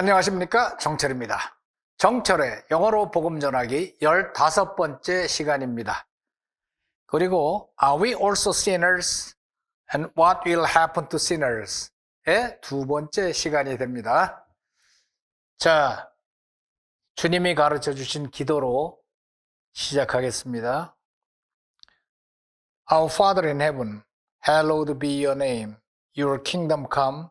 안녕하십니까 정철입니다. 정철의 영어로 복음 전하기 15번째 시간입니다. 그리고 Are we also sinners? And what will happen to sinners? 의두 번째 시간이 됩니다. 자, 주님이 가르쳐 주신 기도로 시작하겠습니다. Our Father in heaven, hallowed be your name. Your kingdom come,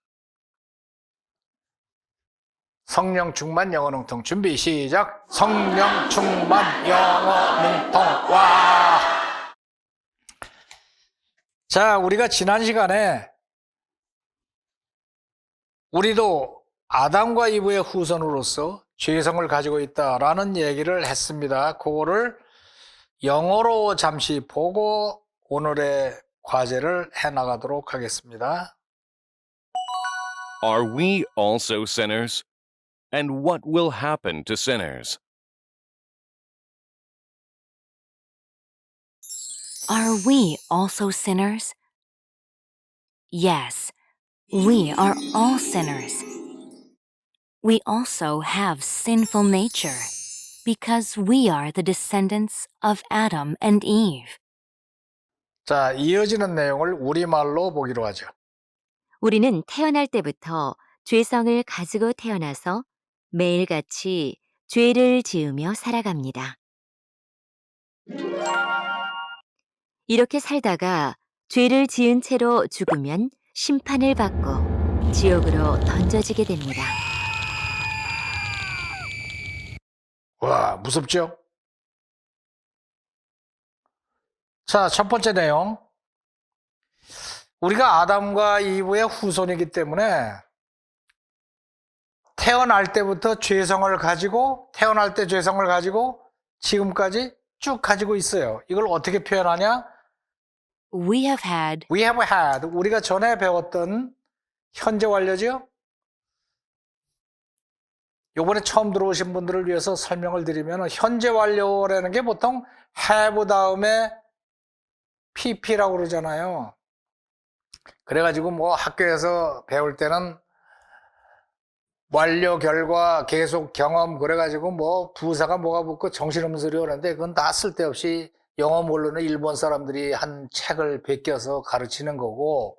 성령 충만 영어 능통 준비 시작. 성령 충만 영어 능통 와. 자, 우리가 지난 시간에 우리도 아담과 이브의 후손으로서 죄성을 가지고 있다라는 얘기를 했습니다. 그거를 영어로 잠시 보고 오늘의 과제를 해 나가도록 하겠습니다. Are we also sinners? And what will happen to sinners? Are we also sinners? Yes, we are all sinners. We also have sinful nature because we are the descendants of Adam and Eve. 자, 이어지는 내용을 우리말로 보기로 하죠. 우리는 태어날 때부터 죄성을 가지고 태어나서 매일같이 죄를 지으며 살아갑니다. 이렇게 살다가 죄를 지은 채로 죽으면 심판을 받고 지옥으로 던져지게 됩니다. 와, 무섭죠? 자, 첫 번째 내용. 우리가 아담과 이브의 후손이기 때문에 태어날 때부터 죄성을 가지고, 태어날 때 죄성을 가지고 지금까지 쭉 가지고 있어요. 이걸 어떻게 표현하냐? We have had We have had, 우리가 전에 배웠던 현재 완료죠? 요번에 처음 들어오신 분들을 위해서 설명을 드리면 현재 완료라는 게 보통 have 다음에 pp라고 그러잖아요. 그래가지고 뭐 학교에서 배울 때는 완료 결과 계속 경험 그래가지고 뭐 부사가 뭐가 붙고 정신없는 소리 오는데 그건 다 쓸데없이 영어 모르는 일본 사람들이 한 책을 베껴서 가르치는 거고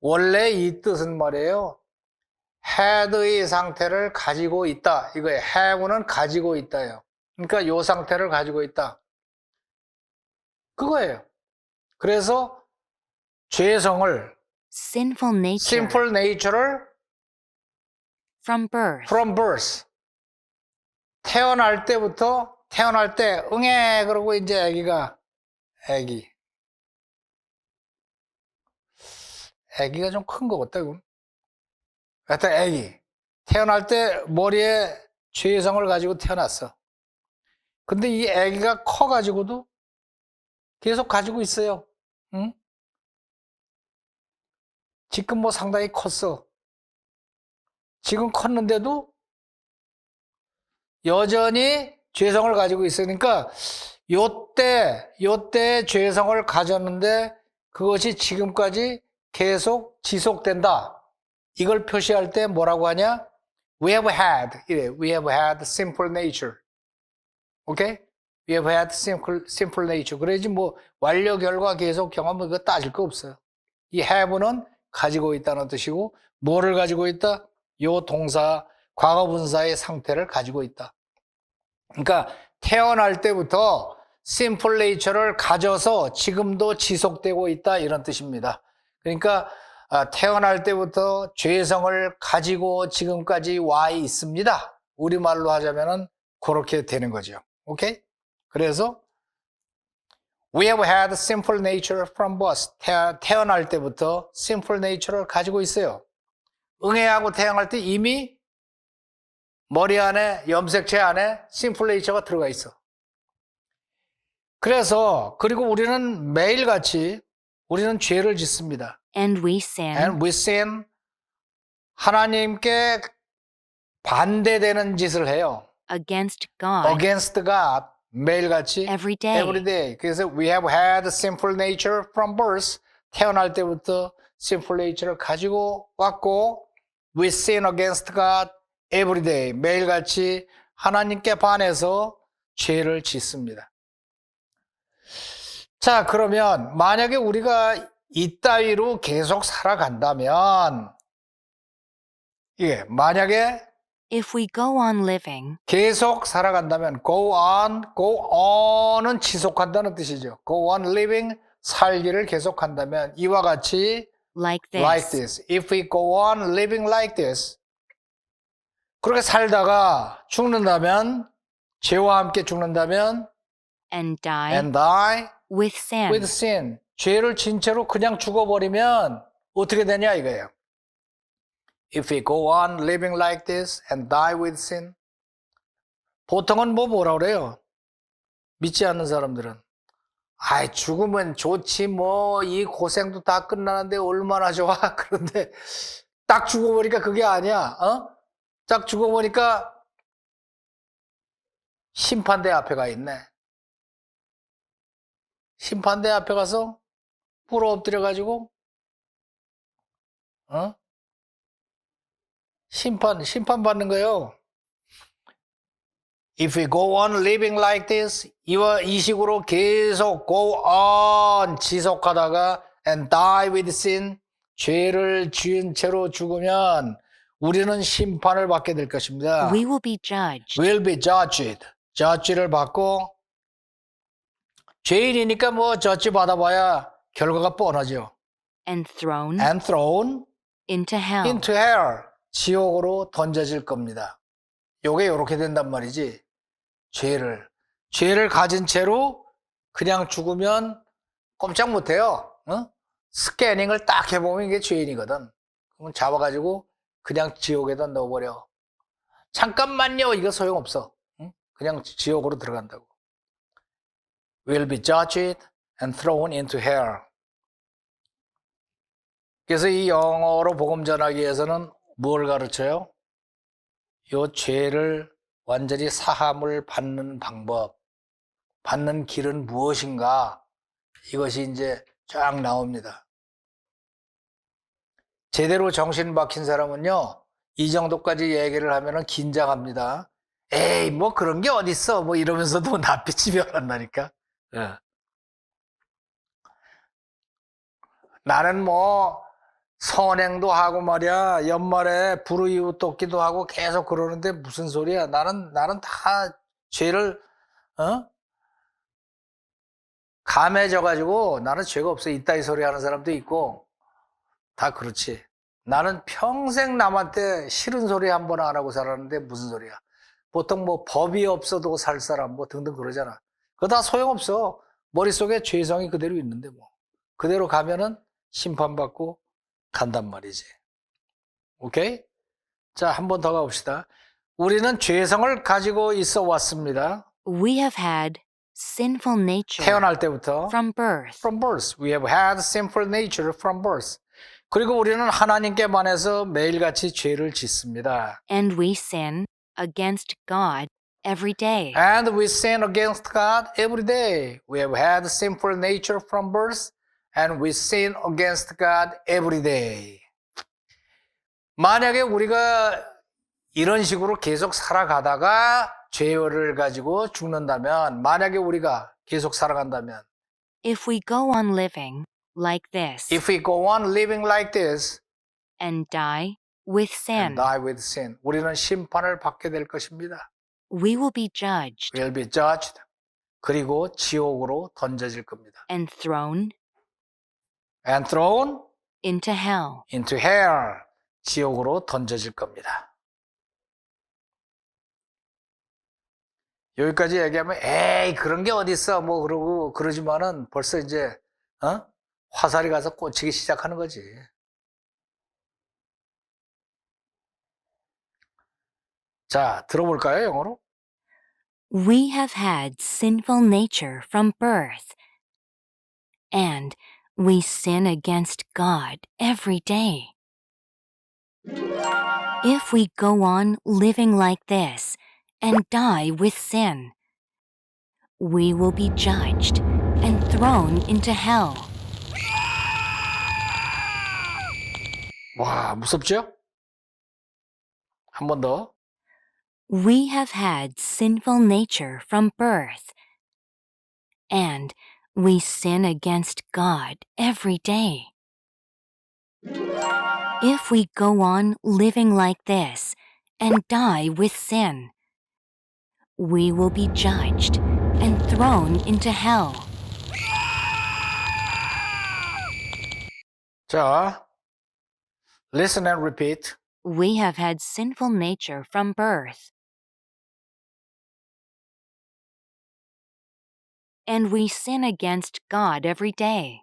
원래 이 뜻은 말이에요. had의 상태를 가지고 있다. 이거예요. have는 가지고 있다요. 그러니까 요 상태를 가지고 있다. 그거예요. 그래서 죄성을 sinful nature simple nature를 from birth. from birth. 태어날 때부터 태어날 때 응애 그러고 이제 아기가 아기. 아기가 좀 큰 거 같다 이건. 하여튼 아기. 태어날 때 머리에 죄성을 가지고 태어났어. 근데 이 아기가 커 가지고도 계속 가지고 있어요. 응? 지금 뭐 상당히 컸어 지금 컸는데도 여전히 죄성을 가지고 있으니까 요때 요때 죄성을 가졌는데 그것이 지금까지 계속 지속된다. 이걸 표시할 때 뭐라고 하냐? We have had 이래. We have had simple nature. 오케이? We have had simple, simple nature. 그래야지 뭐 완료 결과 계속 경험 이거 따질 거 없어요. 이 have는 가지고 있다는 뜻이고 뭐를 가지고 있다? 요 동사 과거 분사의 상태를 가지고 있다. 그러니까 태어날 때부터 심플 네이처를 가져서 지금도 지속되고 있다 이런 뜻입니다. 그러니까 아, 태어날 때부터 죄성을 가지고 지금까지 와 있습니다. 우리말로 하자면은 그렇게 되는 거죠. 오케이? 그래서 We have had simple nature from birth. 태- 태어날 때부터 simple nature를 가지고 있어요. 응애하고 태어날 때 이미 머리 안에 염색체 안에 심플 네이처가 들어가 있어. 그래서 그리고 우리는 매일같이 우리는 죄를 짓습니다. And we sin And we sin 하나님께 반대되는 짓을 해요. against God Against God 매일같이 every day. every day. 그래서 we have had sinful nature from birth. 태어날 때부터 sinful nature를 가지고 왔고 we sin against God every day. 매일같이 하나님께 반해서 죄를 짓습니다. 자, 그러면 만약에 우리가 이 따위로 계속 살아간다면 예, 만약에 If we go on living 계속 살아간다면 go on, go on은 지속한다는 뜻이죠. go on living 살기를 계속한다면 이와 같이 like this, like this. If we go on living like this 그렇게 살다가 죽는다면 죄와 함께 죽는다면 and die and die with sin, with sin 죄를 진 채로 그냥 죽어버리면 어떻게 되냐 이거예요. If we go on living like this and die with sin 보통은 뭐 뭐라 그래요? 믿지 않는 사람들은 아이 죽으면 좋지 뭐 이 고생도 다 끝나는데 얼마나 좋아 그런데 딱 죽어보니까 그게 아니야 어? 딱 죽어보니까 심판대 앞에 가 있네 심판대 앞에 가서 꿇어 엎드려 가지고 어? 심판 심판 받는 거예요. If we go on living like this, 이와 이 식으로 계속 go on 지속하다가 and die with sin, 죄를 지은 채로 죽으면 우리는 심판을 받게 될 것입니다. we will be judged will be judged. judge를 받고 죄인이니까 뭐 저지 받아봐야 결과가 뻔하죠. and thrown and thrown into hell. into hell. 지옥으로 던져질 겁니다. 요게 이렇게 된단 말이지. 죄를 죄를 가진 채로 그냥 죽으면 꼼짝 못해요. 어? 스캐닝을 딱 해보면 이게 죄인이거든. 그럼 잡아가지고 그냥 지옥에다 넣어버려. 잠깐만요. 이거 소용없어. 응? 그냥 지옥으로 들어간다고. Will be judged and thrown into hell. 그래서 이 영어로 복음 전하기 위해서는 뭘 가르쳐요? 요 죄를 완전히 사함을 받는 방법, 받는 길은 무엇인가? 이것이 이제 쫙 나옵니다. 제대로 정신 박힌 사람은요, 이 정도까지 얘기를 하면은 긴장합니다. 에이, 뭐 그런 게 어딨어. 뭐 이러면서도 낯빛이 변한다니까. 예. 나는 뭐 선행도 하고 말이야. 연말에 불우이웃 돕기도 하고 계속 그러는데 무슨 소리야. 나는 나는 다 죄를 어? 감해져 가지고 나는 죄가 없어. 이따위 소리 하는 사람도 있고. 다 그렇지. 나는 평생 남한테 싫은 소리 한 번 안 하고 살았는데 무슨 소리야. 보통 뭐 법이 없어도 살 사람 뭐 등등 그러잖아. 그거 다 소용없어. 머릿속에 죄성이 그대로 있는데 뭐. 그대로 가면은 심판받고 간단 말이지. 오케이? 자, 한 번 더 가봅시다. 우리는 죄성을 가지고 있어 왔습니다. We have had sinful nature 태어날 때부터. from birth. From birth. We have had sinful nature from birth. 그리고 우리는 하나님께 반해서 매일같이 죄를 짓습니다. and we sin against God every day. And we sin against God every day. We have had sinful nature from birth. And we sin against God every day. 만약에 우리가 이런 식으로 계속 살아가다가 죄를 가지고 죽는다면, 만약에 우리가 계속 살아간다면, If we go on living like this if we go on living like this and die with sin, and die with sin, 우리는 심판을 받게 될 것입니다. we will be judged Will be judged. 그리고 지옥으로 던져질 겁니다. and thrown And thrown into hell. into hell. 지옥으로 던져질 겁니다. 여기까지 얘기하면 에이 그런 게 어딨어 뭐 그러고 그러지만은 벌써 이제 어? 화살이 가서 꽂히기 시작하는 거지. 자 들어볼까요 영어로? We have had sinful nature from birth, and we sin against God every day. If we go on living like this and die with sin, we will be judged and thrown into hell. 와, 무섭죠? 한 번 더. We have had sinful nature from birth, and we sin against God every day. If we go on living like this and die with sin, we will be judged and thrown into hell. 자, listen and repeat. We have had sinful nature from birth. And we sin against God every day.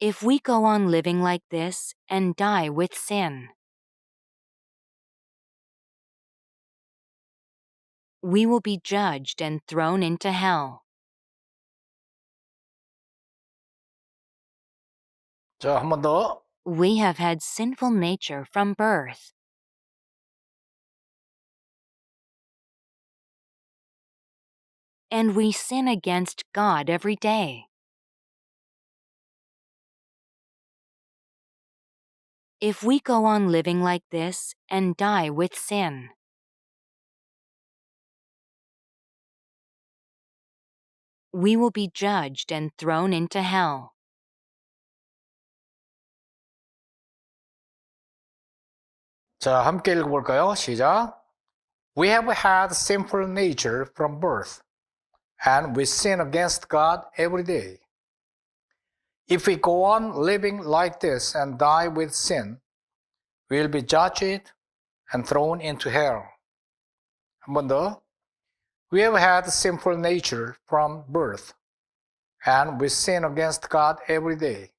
If we go on living like this and die with sin, we will be judged and thrown into hell. 자, 한 번 더. We have had sinful nature from birth. And we sin against God every day. If we go on living like this and die with sin, we will be judged and thrown into hell. 자, 함께 읽어볼까요? 시작. We have had sinful nature from birth, and we sin against God every day. If we go on living like this and die with sin, we'll be judged and thrown into hell. 한 번 더. We have had sinful nature from birth, and we sin against God every day.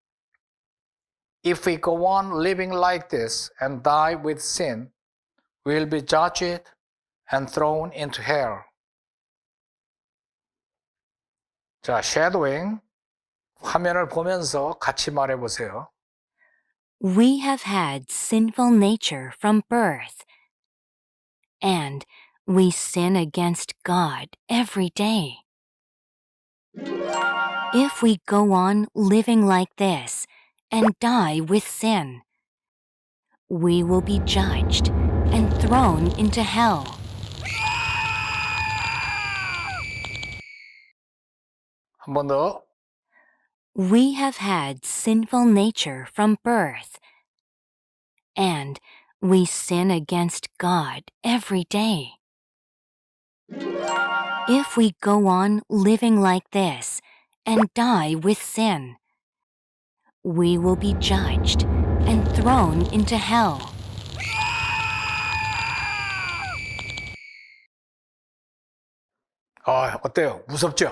If we go on living like this and die with sin, we'll be judged and thrown into hell. 자, shadowing. 화면을 보면서 같이 말해 보세요. We have had sinful nature from birth, and we sin against God every day. If we go on living like this and die with sin, we will be judged and thrown into hell. 한 번 더. We have had sinful nature from birth, and we sin against God every day. If we go on living like this and die with sin, we will be judged and thrown into hell. 아, 어때요? 무섭죠?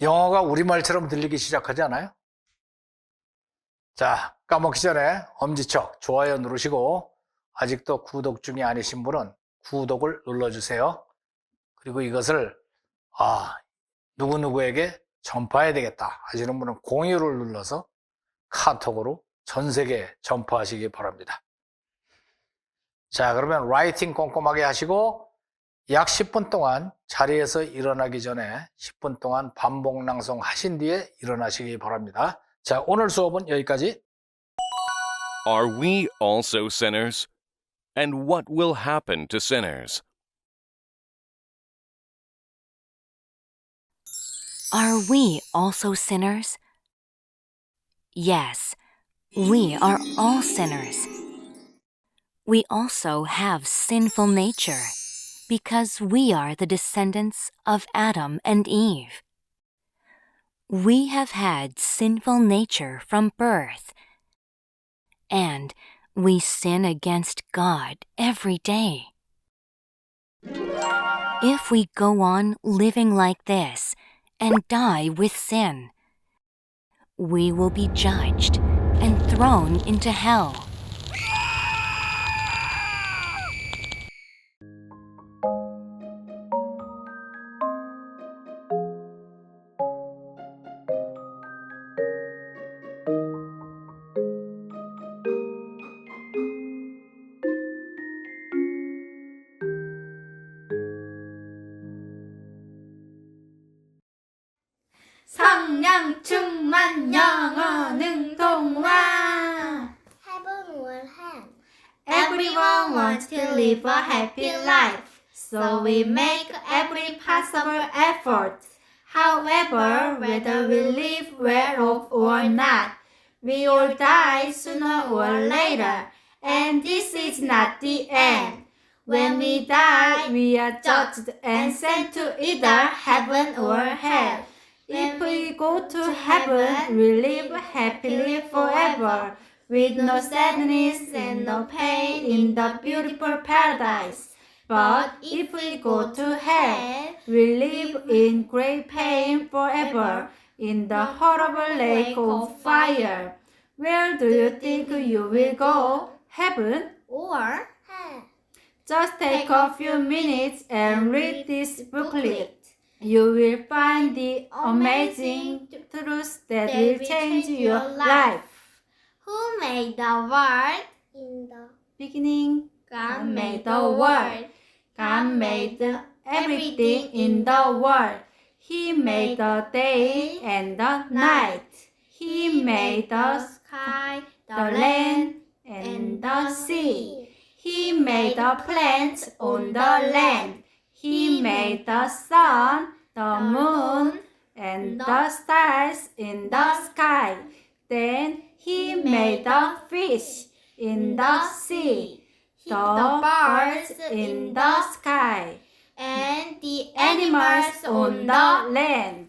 영어가 우리말처럼 들리기 시작하지 않아요? 자, 까먹기 전에 엄지척 좋아요 누르시고 아직도 구독 중이 아니신 분은 구독을 눌러주세요. 그리고 이것을 아 누구누구에게 전파해야 되겠다 하시는 분은 공유를 눌러서 카톡으로 전 세계에 전파하시기 바랍니다. 자, 그러면 라이팅 꼼꼼하게 하시고 약 10분 동안 자리에서 일어나기 전에 10분 동안 반복 낭송 하신 뒤에 일어나시기 바랍니다. 자, 오늘 수업은 여기까지. Are we also sinners? And what will happen to sinners? Are we also sinners? Yes, we are all sinners. We also have sinful nature because we are the descendants of Adam and Eve. We have had sinful nature from birth, and we sin against God every day. If we go on living like this and die with sin, we will be judged and thrown into hell. 영양충만 영어 능동화 Heaven will have. Everyone wants to live a happy life, so we make every possible effort. However, whether we live well off or not, we all die sooner or later, and this is not the end. When we die, we are judged and sent to either heaven or hell. Go to heaven, we live happily forever, with no sadness and no pain in the beautiful paradise. But if we go to hell, we live in great pain forever in the horrible lake of fire. Where do you think you will go? Heaven? Or hell? Just take a few minutes and read this booklet. You will find the amazing truths that will change your life. Who made the world? In the Beginning, God made the world. God made everything in the world. He made the day and the night. He made the sky, the land and the sea. He made the plants on the land. He made the sun, the moon, and the stars in the sky. Then he made the fish in the sea, the birds in the sky, and the animals on the land.